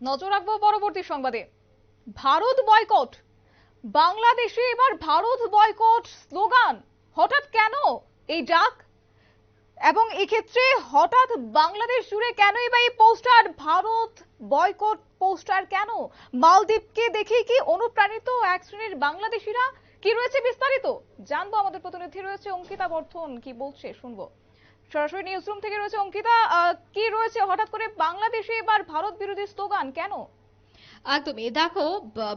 নজর রাখব পরবর্তী সংবাদে। ভারত বয়কট। বাংলাদেশে এবার ভারত বয়কট স্লোগান, হঠাৎ কেন এই ডাক? এবং এক্ষেত্রে হঠাৎ বাংলাদেশ জুড়ে কেনই বা এই পোস্টার, ভারত বয়কট পোস্টার কেন? মালদ্বীপকে দেখে কি অনুপ্রাণিত এক শ্রেণির বাংলাদেশিরা? কি রয়েছে বিস্তারিত? জানব আমাদের প্রতিনিধি রয়েছে অঙ্কিতা বর্ধন, কি বলছে? শুনব। সরাসরি নিউজ রুম থেকে রয়েছে অঙ্কিতা কি রয়েছে? হঠাৎ করে বাংলাদেশে এবার ভারত বিরোধী স্লোগান কেন? একদমই দেখো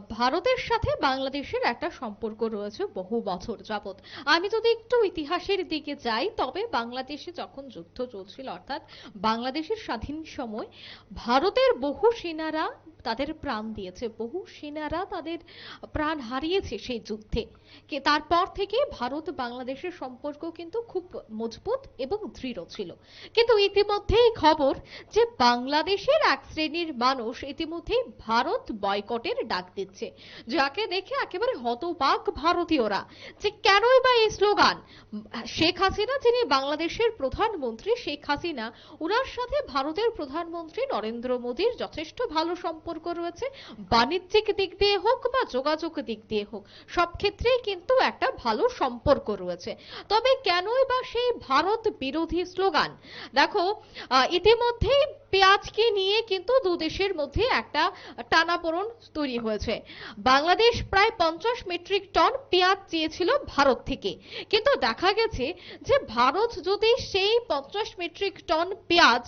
ভারতের সাথে বাংলাদেশের একটা সম্পর্ক রয়েছে বহু বছর যাবত আমি যদি একটু ইতিহাসের দিকে যাই, তবে বাংলাদেশে যখন যুদ্ধ চলছিল, অর্থাৎ বাংলাদেশের স্বাধীন সময়, ভারতের বহু সেনারা তাদের প্রাণ দিয়েছে, বহু সেনারা তাদের প্রাণ হারিয়েছে সেই যুদ্ধে। কে, তারপর থেকে ভারত বাংলাদেশের সম্পর্ক কিন্তু খুব মজবুত এবং দৃঢ় ছিল। কিন্তু ইতিমধ্যেই খবর যে বাংলাদেশের এক শ্রেণির মানুষ ইতিমধ্যেই ভারত বয়কটের ডাক দিচ্ছে। যাকে দেখে একেবারে হতবাক ভারতীয়রা। যে কেনই বা এই স্লোগান? শেখ হাসিনা, যিনি বাংলাদেশের প্রধানমন্ত্রী, শেখ হাসিনা ওনার সাথে ভারতের প্রধানমন্ত্রী নরেন্দ্র মোদীর যথেষ্ট ভালো সম্পর্ক রয়েছে। বাণিজ্যিক দিক দিয়ে হোক বা যোগাযোগ দিক দিয়ে হোক, সব ক্ষেত্রেই কিন্তু একটা ভালো সম্পর্ক রয়েছে। তবে কেনই বা সেই ভারত বিরোধী স্লোগান? দেখো ইতিমধ্যেই পেঁয়াজকে নিয়ে কিন্তু দু দেশের মধ্যে একটা টানাপোড়ন তৈরি হয়েছে। বাংলাদেশ প্রায় পঞ্চাশ মেট্রিক টন পেঁয়াজ চেয়েছিল ভারত থেকে। কিন্তু দেখা গেছে যে ভারত যদি সেই পঞ্চাশ মেট্রিক টন পেঁয়াজ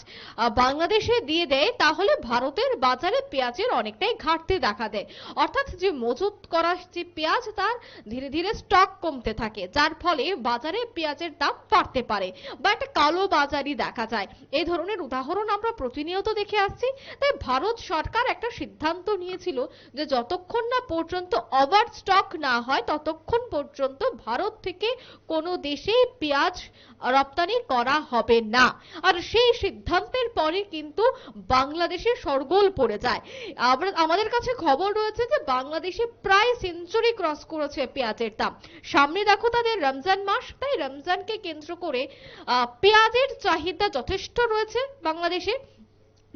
বাংলাদেশে দিয়ে দেয়, তাহলে ভারতের বাজারে পেঁয়াজের অনেকটাই ঘাটতি দেখা দেয়। অর্থাৎ যে মজুত করা যে পেঁয়াজ, তার ধীরে ধীরে স্টক কমতে থাকে, যার ফলে বাজারে পেঁয়াজের দাম বাড়তে পারে। বা একটা কালো বাজারি দেখা যায়। এই ধরনের উদাহরণ আমরা প্রতিনিয়ত দেখে আসছি, তাই ভারত সরকার একটা সিদ্ধান্ত নিয়েছিল যে যতক্ষণ না পর্যন্ত ওভার স্টক না হয়, ততক্ষণ পর্যন্ত ভারত থেকে কোনো দেশেই পেঁয়াজ রপ্তানি করা হবে না। আর সেই সিদ্ধান্তের পরে কিন্তু বাংলাদেশে সরগোল পড়ে যায়। আমরা, আমাদের কাছে খবর রয়েছে যে বাংলাদেশে প্রায় সেঞ্চুরি ক্রস করেছে পেঁয়াজের দাম। সামনে দেখো তাদের রমজান মাস, তাই রমজানকে কেন্দ্র করে পেঁয়াজের চাহিদা যথেষ্ট রয়েছে বাংলাদেশে।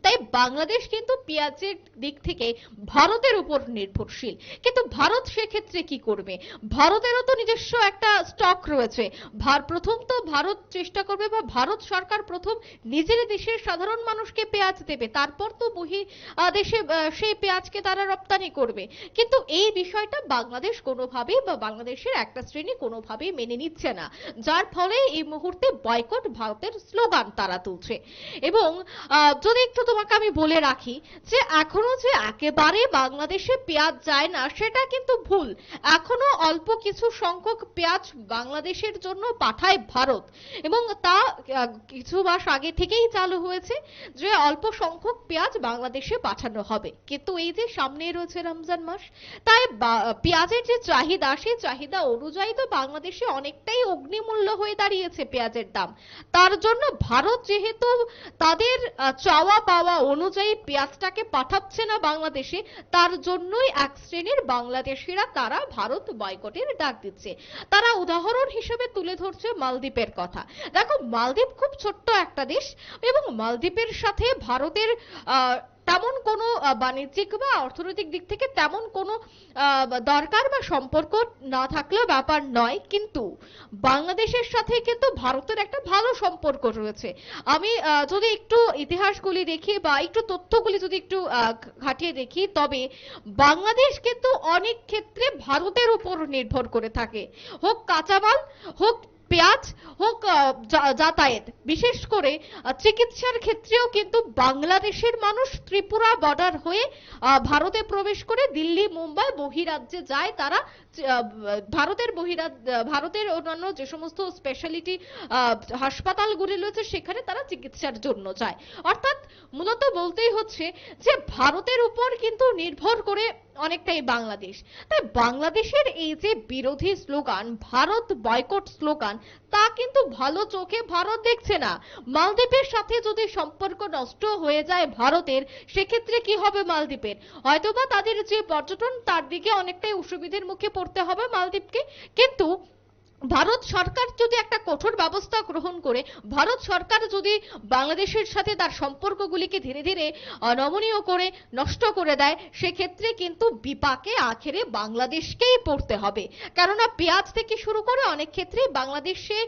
তাই বাংলাদেশ কিন্তু পেঁয়াজের দিক থেকে ভারতের উপর নির্ভরশীল। কিন্তু ভারত সেক্ষেত্রে কি করবে? ভারতেরও তো নিজস্ব একটা স্টক রয়েছে। প্রথম তো ভারত চেষ্টা করবে বা ভারত সরকার প্রথম নিজের দেশের সাধারণ মানুষকে পেঁয়াজ দেবে। তারপর তো বহি দেশে সেই পেঁয়াজকে তারা রপ্তানি করবে। কিন্তু এই বিষয়টা বাংলাদেশ কোনোভাবেই বা বাংলাদেশের একটা শ্রেণি কোনোভাবেই মেনে নিচ্ছে না। যার ফলে এই মুহূর্তে বয়কট ভারতের স্লোগান তারা তুলছে। এবং যদি একটু তোমাকে আমি বলে রাখি যে এখনও যে একেবারে বাংলাদেশে পেঁয়াজ যায় না, সেটা কিন্তু ভুল। এখনও অল্প কিছু সংখ্যক পেঁয়াজ বাংলাদেশের জন্য পাঠায় ভারত। এবং তা কিছু মাস আগে থেকেই চালু হয়েছে যে অল্প সংখ্যক পেঁয়াজ বাংলাদেশে পাঠানো হবে। কিন্তু এই যে সামনেই রয়েছে রমজান মাস, তাই বা- পেঁয়াজের যে চাহিদা, সেই চাহিদা অনুযায়ী তো বাংলাদেশে অনেকটাই অগ্নিমূল্য হয়ে দাঁড়িয়েছে পেঁয়াজের দাম। তার জন্য ভারত যেহেতু তাদের চাওয়া পাওয়া অনুযায়ী পেঁয়াজটাকে পাঠাচ্ছে না বাংলাদেশে, তার জন্যই এক শ্রেণির বাংলাদেশিরা তারা ভারত বয়কটের ডাক দিচ্ছে। তারা উদাহরণ হিসেবে তুলে ধরছে মালদ্বীপের কথা। দেখো, মালদ্বীপ খুব ছোট্ট একটা দেশ এবং মালদ্বীপের সাথে ভারতের তেমন কোনো বাণিজ্যিক বা অর্থনৈতিক দিক থেকে তেমন কোনো দরকার বা সম্পর্ক না থাকলেও ব্যাপার নয়, কিন্তু বাংলাদেশের সাথে কিন্তু ভারতের একটা ভালো সম্পর্ক রয়েছে। আমি যদি একটু ইতিহাসগুলি দেখি বা একটু তথ্যগুলি যদি একটু ঘাটিয়ে দেখি, তবে বাংলাদেশ কিন্তু অনেক ক্ষেত্রে ভারতের উপর নির্ভর করে থাকে। হোক কাঁচামাল, হোক পেঁয়াজ হোক যাতায়াত। বিশেষ করে চিকিৎসার ক্ষেত্রেও কিন্তু বাংলাদেশের মানুষ ত্রিপুরা বর্ডার হয়ে ভারতে প্রবেশ করে দিল্লি, মুম্বাই বহিরাজ্যে যায়। তারা ভারতের বহিরাজ ভারতের অন্যান্য যে সমস্ত স্পেশালিটি হাসপাতালগুলি রয়েছে, সেখানে তারা চিকিৎসার জন্য যায়। অর্থাৎ মূলত বলতেই হচ্ছে যে, ভারতের উপর কিন্তু নির্ভর করে অনেকটাই বাংলাদেশ। তাই বাংলাদেশের এই যে বিরোধী স্লোগান, ভারত বয়কট স্লোগান, তা কিন্তু ভালো চোখে ভারত দেখছে না। মালদ্বীপের সাথে যদি সম্পর্ক নষ্ট হয়ে যায় ভারতের, সেক্ষেত্রে কি হবে মালদ্বীপের? হয়তোবা তাদের যে পর্যটন, তার দিকে অনেকটাই অসুবিধের মুখে পড়তে হবে মালদ্বীপকে। কিন্তু ভারত সরকার যদি একটা কঠোর ব্যবস্থা গ্রহণ করে ভারত সরকার যদি বাংলাদেশের সাথে তার সম্পর্কগুলিকে ধীরে ধীরে নমনীয় করে নষ্ট করে দেয় সেক্ষেত্রে কিন্তু বিপাকে আখেরে বাংলাদেশকেই পড়তে হবে। কেননা পেঁয়াজ থেকে শুরু করে অনেক ক্ষেত্রে বাংলাদেশে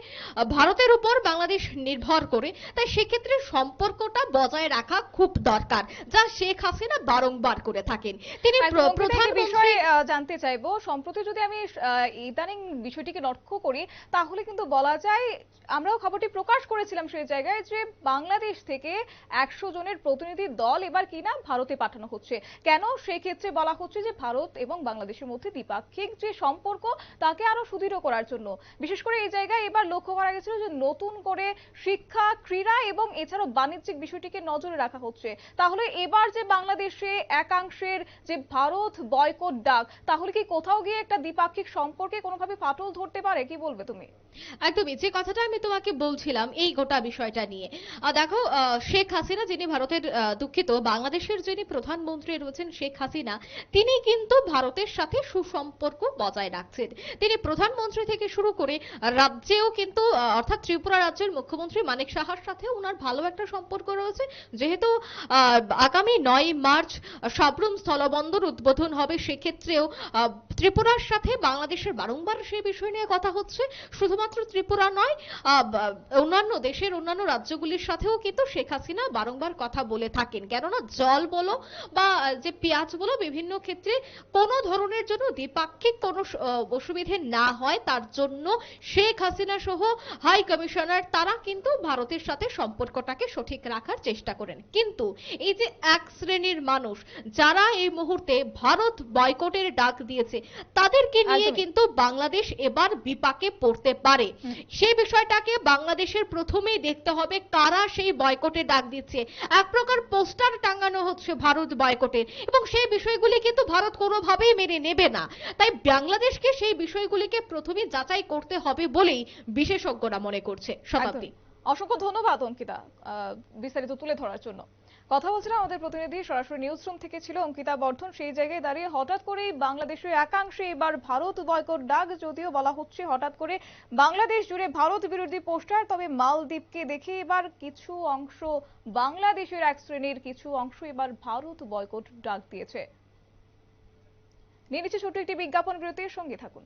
ভারতের উপর বাংলাদেশ নির্ভর করে তাই সেক্ষেত্রে সম্পর্কটা বজায় রাখা খুব দরকার যা শেখ হাসিনা বারংবার করে থাকেন। তিনি আর প্র- অঙ্কিতা, একটি প্রধানমন্ত্রী বিষয়ে জানতে চাইব সম্প্রতি যদি আমি ইদানিং বিষয়টিকে লক্ষ্য করি, তাহলে কিন্তু বলা যায়, আমরাও খবরটি প্রকাশ করেছিলাম সেই জায়গায় যে বাংলাদেশ থেকে একশো জনের প্রতিনিধি দল এবার কিনা ভারতে পাঠানো হচ্ছে। কেন? সেক্ষেত্রে বলা হচ্ছে যে ভারত এবং বাংলাদেশের মধ্যে দ্বিপাক্ষিক যে সম্পর্ক, তাকে আরও সুদৃঢ় করার জন্য। বিশেষ করে এই জায়গায় এবার লক্ষ্য করা গেছিল যে নতুন করে শিক্ষা, ক্রীড়া এবং এছাড়াও বাণিজ্যিক বিষয়টিকে নজরে রাখা হচ্ছে। তাহলে এবার যে বাংলাদেশে একাংশের যে ভারত বয়কট ডাক, তাহলে কি কোথাও গিয়ে একটা দ্বিপাক্ষিক সম্পর্কে কোনোভাবে ফাটল ধরতে পারে? কি বলবে তুমি? একদমই, যে কথাটা আমি তোমাকে বলছিলাম এই গোটা বিষয়টা নিয়ে। দেখো শেখ হাসিনা, যিনি ভারতের দুঃখিত, বাংলাদেশের যিনি প্রধানমন্ত্রী রয়েছেন শেখ হাসিনা, তিনি কিন্তু ভারতের সাথে সুসম্পর্ক বজায় রাখছেন। তিনি প্রধানমন্ত্রী থেকে শুরু করে রাজ্যেও কিন্তু অর্থাৎ ত্রিপুরা রাজ্যের মুখ্যমন্ত্রী মানিক সাহার সাথে ওনার ভালো একটা সম্পর্ক রয়েছে। যেহেতু আগামী নয় মার্চ সাবরুম স্থলবন্দর উদ্বোধন হবে, সেক্ষেত্রেও ত্রিপুরার সাথে বাংলাদেশের বারংবার সেই বিষয় নিয়ে কথা হচ্ছে শুধুমাত্র ত্রিপুরা নয় অন্যান্য দেশের অন্যান্য রাজ্যগুলির সাথেও কিন্তু শেখ হাসিনা বারংবার কথা বলে থাকেন। কেননা জল বলো বা যে পেঁয়াজ বলো বিভিন্ন ক্ষেত্রে কোনো ধরনের জন্য দ্বিপাক্ষিক কোনো অসুবিধে না হয় তার জন্য শেখ হাসিনা সহ হাই কমিশনার তারা কিন্তু ভারতের সাথে সম্পর্কটাকে সঠিক রাখার চেষ্টা করেন। কিন্তু এই যে এক শ্রেণির মানুষ যারা এই মুহূর্তে ভারত বয়কটের ডাক দিয়েছে তাদেরকে নিয়ে কিন্তু বাংলাদেশ এবার বিপাকে পড়তে পারে। সেই বিষয়টাকে বাংলাদেশের প্রথমেই দেখতে হবে কারা সেই বয়কটে ডাক দিচ্ছে। এক প্রকার পোস্টার টাঙানো হচ্ছে ভারত বয়কটের এবং সেই বিষয়গুলি কিন্তু ভারত কোনোভাবেই মেনে নেবে না। তাই বাংলাদেশকে সেই বিষয়গুলিকে প্রথমে যাচাই করতে হবে বলেই বিশেষজ্ঞরা মনে করছে। শতাব্দী অসংখ্য ধন্যবাদ, অঙ্কিতা বিস্তারিত তুলে ধরার জন্য। কথা বলছিলাম আমাদের প্রতিনিধি, সরাসরি নিউজ রুম থেকে ছিল অঙ্কিতা বর্ধন। সেই জায়গায় দাঁড়িয়ে হঠাৎ করেই বাংলাদেশের একাংশে এবার ভারত বয়কট ডাক, যদিও বলা হচ্ছে হঠাৎ করে বাংলাদেশ জুড়ে ভারত বিরোধী পোস্টার। তবে মালদ্বীপকে দেখে এবার কিছু অংশ বাংলাদেশের এক শ্রেণির, কিছু অংশ এবার ভারত বয়কট ডাক দিয়েছে। নিয়ে নিচ্ছে ছোট্ট একটি বিজ্ঞাপন বিরতির সঙ্গে থাকুন।